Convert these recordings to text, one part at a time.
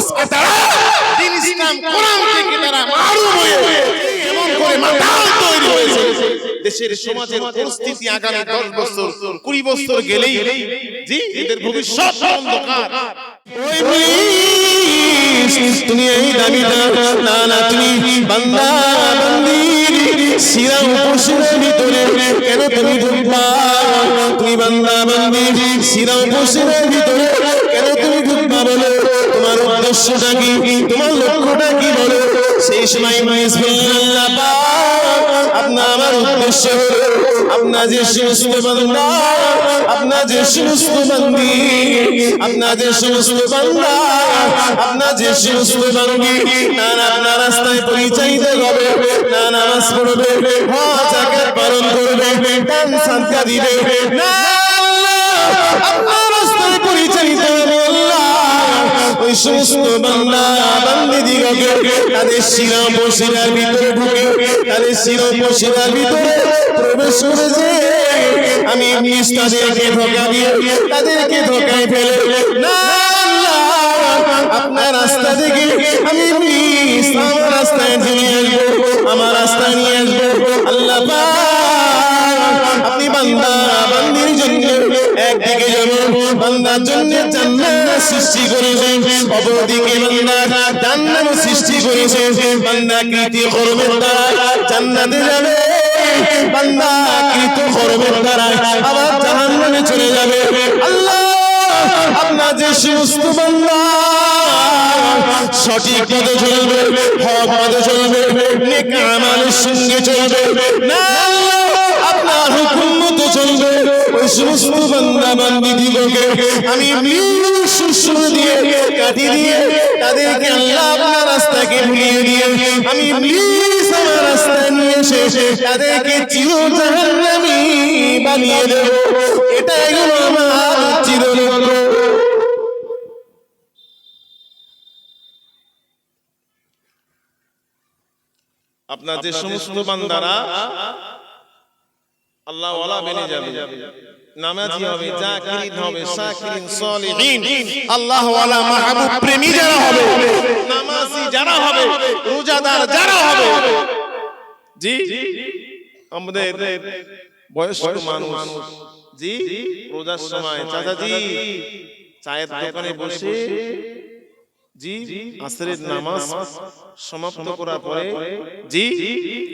আজকে তারা দিন ইসলাম কোরআন থেকে তারা মারুম হয়ে এমন করে মাতাল তৈরি হয়েছে। দেশের সমাজের পরিস্থিতি আগামী দশ বছর কুড়ি বছর গেলেই জি এদের ভবিষ্যৎ অন্ধকার। ওই তুমি এই দাবিটা না না তুমি বান্দা বান্দির ভিতরে। কেন তুমি ঢুকবা তুমি বান্দা বান্দির সিরা উপসের ভিতরে। উদ্দেশ্যটা কি তোমার লক্ষ্যটা কি বলো? সেই সময় আপনার আমার উদ্দেশ্য আপনার যে সমস্ত বান্দা, আপনার যে সমস্ত বান্দি, আপনার যে সমস্ত বান্দা, আপনার যে সমস্ত বান্দি না না আপনার রাস্তায় পরিচালিত হবে না নামাজ পালন করবে না আপনার ওই সমস্ত বান্দা বান্দি দিগকে তাদের শিরা বসিরার ভিতরে ঢুকে, তাদের শিরা বসিরার ভিতরে প্রবেশ করেছে। আমি তাদেরকে ধোকা দিয়ে, তাদেরকে ধোকায় ফেলে। না আপনার রাস্তা থেকে আমি আমার রাস্তায় নিয়ে আসব, আমার রাস্তায় নিয়ে আসব। আল্লাহ আপনি বান্দা, বান্দির জন্য একদিকে বান্দার জন্য জান্নাত সৃষ্টি করেছেন। অপরদিকে বান্দা জান্নাত সৃষ্টি করেছেন। বান্দা কৃতি কর্মের দ্বারা জান্নাতে যাবে। বান্দা কর্মের দ্বারা আবার জাহান্নামে চলে যাবে। আল্লাহ, আপনার যে বান্দা সঠিক পথে চলবে পথে চলবে, নেক সঙ্গে চলবে। না, আপনার হুকুম মতো চলবে। সমস্ত বান্দা বান্দি দিগকে আমি সুশ্র দিয়ে কাটি দিয়ে তাদেরকে আল্লাহ আপনার রাস্তাকে ভুলিয়ে দিয়ে আমি আমার রাস্তায় নিয়ে এসে তাদেরকে চিরজাহান্নামী বানিয়ে দেব। এটাই হলো আমার চিরলক্ষ্য আপনার যে সমস্ত বান্দারা আল্লাহ ওয়ালা বেনে যাবে। নামাজি হবে জাকিরিন হবে শাকিরিন সলিহিন। আল্লাহ ওয়ালা মাহবুব প্রেমী যারা হবে নামাজি যারা হবে রোজাদার যারা হবে। জি আমাদের বয়স্ক মানুষ। জি রোজার সময় চাচাজি চায়ের দোকানে বসে। জি আসরের নামাজ সমাপ্ত করার পরে জি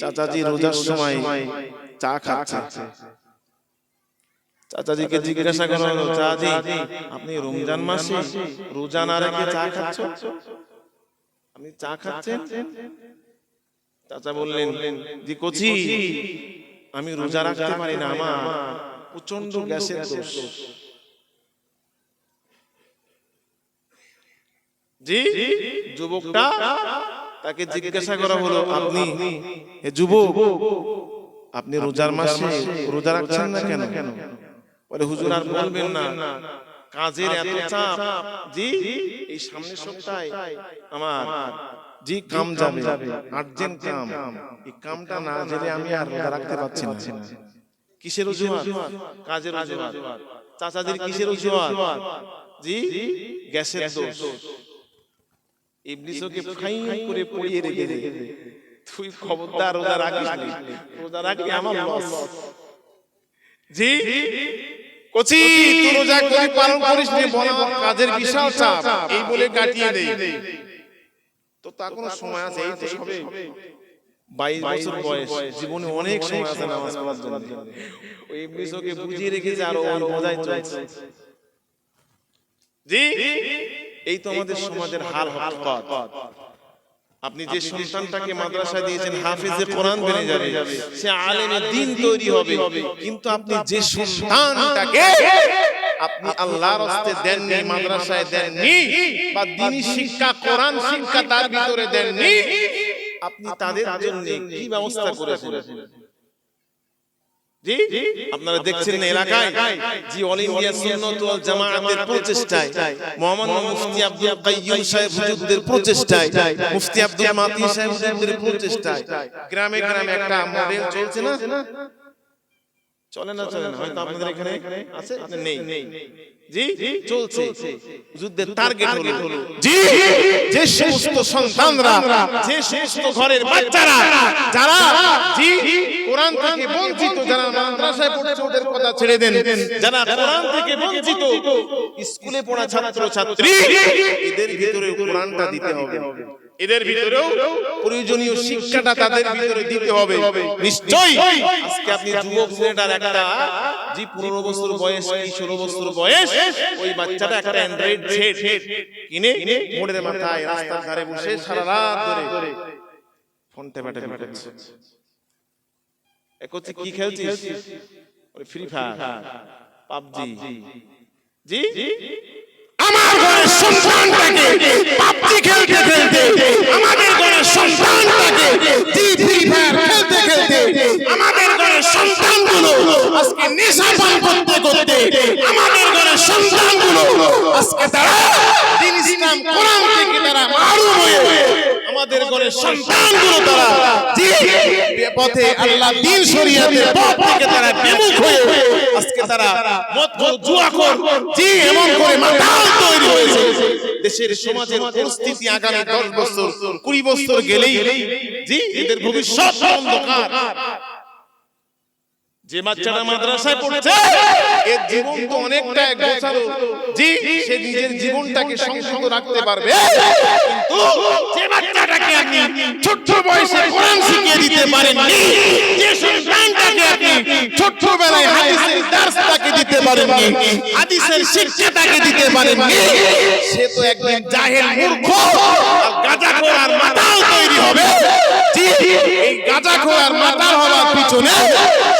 চাচাজি রোজার সময় চা খাচ্ছে। চাচাজিকে জিজ্ঞাসা করা হলো চাচাজি আপনি রমজান মাসে রোজা না রেখে চা খাচ্ছেন? আপনি চা খাচ্ছেন? চাচা বললেন জি কচি আমি রোজা রাখতে পারি না আমার প্রচণ্ড গ্যাসের দোষ। জি যুবকটা তাকে জিজ্ঞাসা করা হলো আপনি যুবক আপনি রোজার মাসে রোজা রাখছেন না কেন? কেন? বলে হুজুর আর বলবেন না। কাজের এত চাপ। জি এই সামনের সপ্তাহে আমার জি কাম যাবে। আর্জেন্ট কাম। এই কামটা না জেনে আমি আর রোজা রাখতে পারছি না। কিসের অজুহাত? কাজের অজুহাত। চাচাজির কিসের অজুহাত? জি গ্যাসের দোষ। ইবলিসকে ফাইন করে পড়িয়ে রেখে দে তুই খবরদার রোজা রাখিস না। রোজা রাখলে আমার লস জি কচি তুই রোজা করে পালন করিস নি বলা কাজের বিশাল চাপ এই বলে কাটিয়ে দেই। তো তা কোনো সময় আছে এই তো সবে বাইশ বছর বয়স জীবনে অনেক সময় আছে নামাজ পড়ার জন্য। ওই ইবলিসকে বুঝিয়ে রেখেছে আর ওই বোঝাই চলছে। জি? এই তো আমাদের সমাজের হাল হঠাৎ আপনি যে সন্তানটাকে মাদ্রাসায় দিয়েছেন হাফিজে কোরআন বেড়ে যাবে। সে আলেমে দিন তৈরি হবে। কিন্তু আপনি যে সন্তানটাকে আপনি আল্লাহর রাস্তে দেননি মাদ্রাসায় দেননি বা দিনী শিক্ষা কোরআন শিক্ষা তার ভিতরে দেননি। আপনি তাদের জন্য কি ব্যবস্থা করেছেন? জি আপনারা দেখছেন না এলাকায় জি অল ইন্ডিয়া সুন্নাত ওয়াল জামাআতের প্রচেষ্টায় মোহাম্মদ মুফতি আব্দুল সাহেব হুজুরদের প্রচেষ্টায় মুফতি আব্দুল মাতি সাহেব হুজুরদের প্রচেষ্টায়। গ্রামে গ্রামে একটা মডেল চলছে না? চলে না চলে না হয়তো আপনাদের এখানে আছে? নেই। জি? চলছে। যুদ্ধের টার্গেট হলো জি যে সমস্ত সন্তানরা যে সমস্ত ঘরের বাচ্চারা যারা জি কোরআন থেকে বঞ্চিত যারা মাদ্রাসায় পড়ছে ওদের কথা ছেড়ে দেন। যারা কোরআন থেকে বঞ্চিত স্কুলে পড়া ছাত্র ছাত্রী এদের ভিতরে কোরআনটা দিতে হবে। এদের ভিতরেও প্রয়োজনীয় শিক্ষাটা তাদের ভিতরে দিতে হবে। নিশ্চয়ই। আজকে আপনি যুবক ছেলেটার একটা জি পনেরো বছর বয়স কি ষোলো বছর বয়স ওই বাচ্চাটা একটা অ্যান্ড্রয়েড সেট কিনে মোড়ের মাথায় রাস্তার ধারে বসে সারা রাত ধরে ফোন টেপা টেপা করছে এক হচ্ছে। কি খেলছিস? Free fire PUBG. জি? ঘরের সন্তানটাকে, পাবজি খেলতে খেলতে, আমাদের ঘরের সন্তানটাকে, জি, ফ্রি ফায়ার খেলতে খেলতে, আমাদের ঘরের সন্তানগুলো আজকে নেশা পান করতে করতে, আমাদের ঘরের সন্তানগুলো আজকে তারা দিন ইসলাম কোরআন থেকে তারা মারুম হয়ে আমাদের ঘরের সন্তানগুলো তারা জি পথে আল্লাহ দিন শরীয়তের পথ থেকে তারা বিমুখ হয়ে আজকে তারা মত জুয়া কর জি এমন করে মাতাল তৈরি হয়েছে। দেশের সমাজের পরিস্থিতি আগামী দশ বছর কুড়ি বছর গেলেই জি এদের ভবিষ্যৎ অন্ধকার। যে বাচ্চাটা মাদ্রাসায় পড়ছে এর জীবন তো অনেকটা গোছালো জি সে নিজের জীবনটাকে সংসদ রাখতে পারবে। কিন্তু যে বাচ্চাটাকে আপনি ছোট্ট বয়সে কোরআন শিখিয়ে দিতে পারেননি যে সন্তানটাকে আপনি ছোট্টবেলায় হাদিসের দার্স তাকে দিতে পারেননি হাদিসের শিক্ষা তাকে দিতে পারেননি। সে তো একদিন জাহেল মূর্খ আর গাঁজাখোর আর মাতাল তৈরি হবে। এই আর মাতাল হওয়ার পিছনে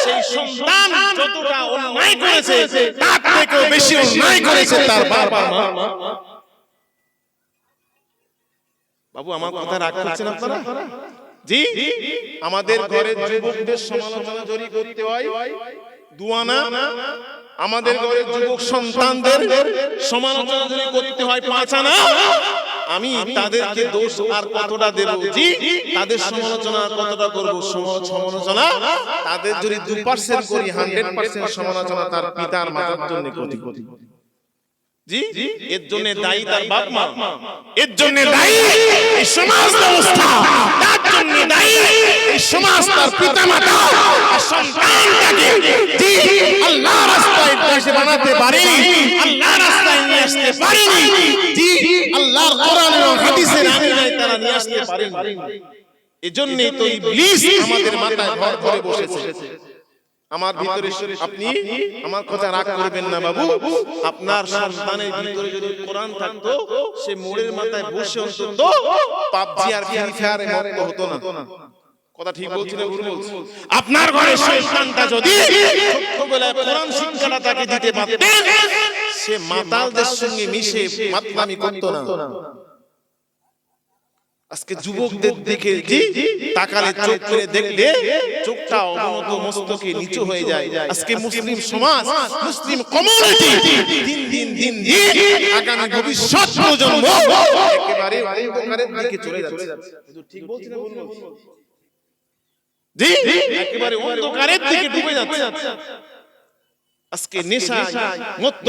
সেই সন্তান যতটা অন্যায় করেছে তার থেকেও বেশি অন্যায় করেছে তার বাবা মা। বাবু আমার কথা রাগ করছেন আপনারা? জি আমাদের ঘরের যুবকদের সমালোচনা যদি করতে হয়। দুয়ানা আমাদের ঘরের যুবক সন্তানদের সমালোচনা করতে হয় পাঁচ আনা। আমি তাদেরকে দোষ আর কতটা দেব? জি তাদের সমালোচনা কতটা করব? সমালোচনা? তাদের যদি দু পার্সেন্ট করি হান্ড্রেড পার্সেন্ট সমালোচনা তার পিতার মাতার জন্য করি জি এর জন্য দায়ী তার বাপ মা। এর জন্য দায়ী এই সমাজ ব্যবস্থা। তার জন্য দায়ী এই সমাজ তার পিতা মাতা। আর সন্তানটাকে জি আল্লাহ রাস্তায় দেশে বানাতে পারেনি। আল্লাহ রাস্তায় নিয়ে আসতে পারেনি। পারেনি। এজন্যই তো ইবলিস আমাদের মাথায় ভর করে বসেছে। আমার ভিতরে আপনি আমার কথা রাগ করবেন না বাবু। আপনার সন্তানের ভিতরে যদি কোরআন থাকতো সে মোড়ের মাথায় বসে অন্তত পাবজি আর ফ্রি ফায়ারে মগ্ন হতো না। কথা ঠিক বলছি না ভুল বলছি আপনার সন্তানটা যদি ছোট্টবেলায় কোরআন শিক্ষাটা তাকে দিতে পারতেন সে মাতালদের সঙ্গে মিশে মাতলামি করতো না। আজকে যুবকদের জি তাকালে চোখ করে দেখলে চোখটা অবনত মস্তকে নিচু হয়ে যায়। আজকে মুসলিম সমাজ মুসলিম কমিউনিটি দিন দিন দিন দিন আগামী ভবিষ্যৎ প্রজন্ম একেবারে অন্ধকারের দিকে চলে যাচ্ছে। হুজুর ঠিক বলছি না বলছি? জি একেবারে অন্ধকারের দিকে ডুবে যাচ্ছে। আজকে নেশা মত্ত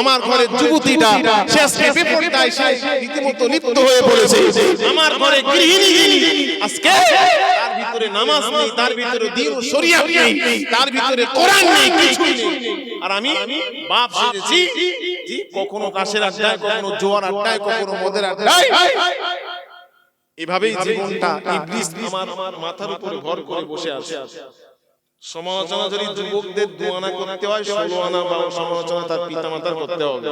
আমার ঘরের যুবতীটা সে আজকে বিপর্যয় সে রীতিমতো লিপ্ত হয়ে পড়েছে। আমার ঘরে গৃহিণী আজকে তার ভিতরে নামাজ নেই তার ভিতরে দিন শরিয়াত নেই তার ভিতরে কোরআন নেই কিছুই নেই। আর আমি বাপ সেজেছি কখনো কাশের আড্ডায় কখনো জোয়ার আড্ডায় কখনো মদের আড্ডায়। এভাবেই জীবনটা ইবলিস আমার মাথার উপরে ভর করে বসে আছে। সমালোচনা যদি যুবকদের দু আনা করতে হয় ষোলো আনা বা সমালোচনা তার পিতা মাতার করতে হবে।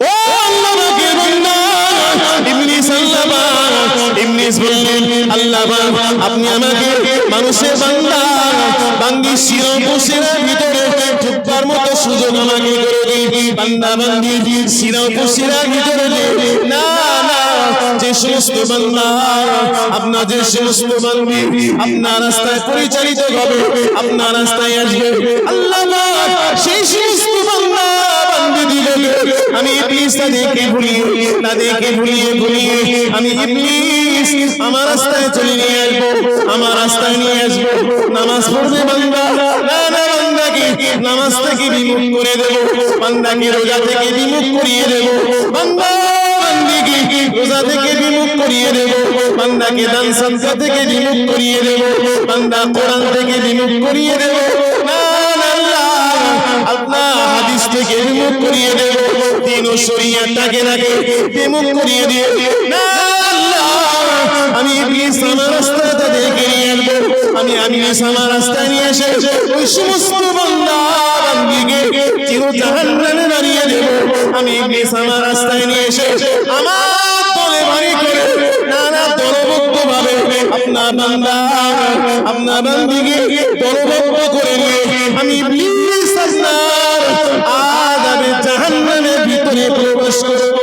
ও আপনি আমাকে মানুষের বান্দা বান্দি শিরা বসেরা ভিতরে ঢুকবার মতো সুযোগ আমাকে করে বান্দা বান্দি শিরা বসেরা ভিতরে না যে সমস্ত বান্দা, আপনার যে সমস্ত বান্দি, আপনার রাস্তায় পরিচালিত হবে, আপনার রাস্তায় আসবে। আল্লাহ সেই সমস্ত বান্দা আমি ইবলিস তাদেরকে ভুলিয়ে তাদেরকে ভুলিয়ে ভুলিয়ে আমি আমার রাস্তায় চলে নিয়ে আসব, আমার রাস্তায় নিয়ে আসব। নামাজ পড়বে বান্দাকে নামাজ থেকে বিমুখ করে দেব, বান্দাকে রোজা থেকে বিমুখ করিয়ে দেব। বান্দা রোজা থেকে বিমুখ করিয়ে দেব, বান্দাকে দান সদকা থেকে বিমুখ করিয়ে দেব, বান্দা কোরআন থেকে বিমুখ করিয়ে দেব। আমি আমি আমি আমার রাস্তায় নিয়ে এসে ওই সমস্ত বান্দা বান্দিকে দাঁড়িয়ে দেব। আমি আমার বান্দা আপনার বান্দিকে দলবদ্ধ করে নিয়ে আমি ইবলিস আপনার আদাবে জাহান্নামের ভিতরে প্রবেশ করে